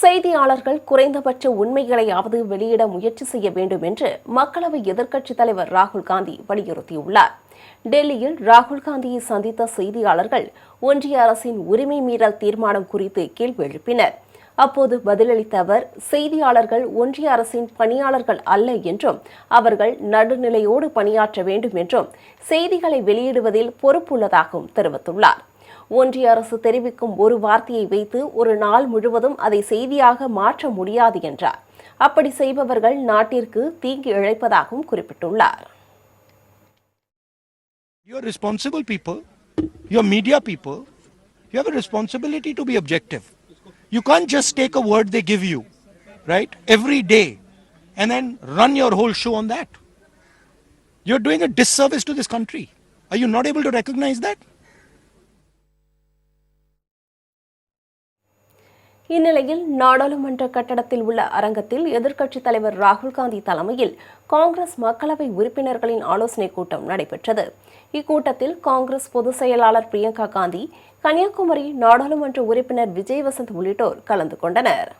செய்தியாளர்கள் குறைந்தபட்ச உண்மைகளையாவது வெளியிட முயற்சி செய்ய வேண்டும் என்று மக்களவை எதிர்க்கட்சித் தலைவர் ராகுல் காந்தி வலியுறுத்தியுள்ளார். டெல்லியில் ராகுல் காந்தியை சந்தித்த செய்தியாளர்கள் ஒன்றிய அரசின் உரிமை மீறல் தீர்மானம் குறித்து கேள்வி எழுப்பினர். அப்போது பதிலளித்த அவர் செய்தியாளர்கள் ஒன்றிய அரசின் பணியாளர்கள் அல்ல என்றும் அவர்கள் நடுநிலையோடு பணியாற்ற வேண்டும் என்றும் செய்திகளை வெளியிடுவதில் பொறுப்புள்ளதாகவும் தெரிவித்துள்ளார். ஒன்றிய அரசு தெரிவிக்கும் ஒரு வார்த்தையை வைத்து ஒரு நாள் முழுவதும் அதை செய்தியாக மாற்ற முடியாது என்றார் அப்படி செய்பவர்கள் நாட்டிற்கு தீங்கு இழைப்பதாகவும் குறிப்பிட்டுள்ளார் You're responsible people, you're media people, you have a responsibility to be objective. You can't just take a word they give you, right, every day and then run your whole show on that. You're doing a disservice to this country. Are you not able to recognize that? இந்நிலையில் நாடாளுமன்ற கட்டடத்தில் உள்ள அரங்கத்தில் எதிர்க்கட்சித் தலைவர் ராகுல் காந்தி தலைமையில் காங்கிரஸ் மக்களவை உறுப்பினர்களின் ஆலோசனைக் கூட்டம் நடைபெற்றது. இக்கூட்டத்தில் காங்கிரஸ் பொதுச் செயலாளர் பிரியங்கா காந்தி கன்னியாகுமரி நாடாளுமன்ற உறுப்பினர் விஜய் வசந்த் உள்ளிட்டோர் கலந்து கொண்டனர்.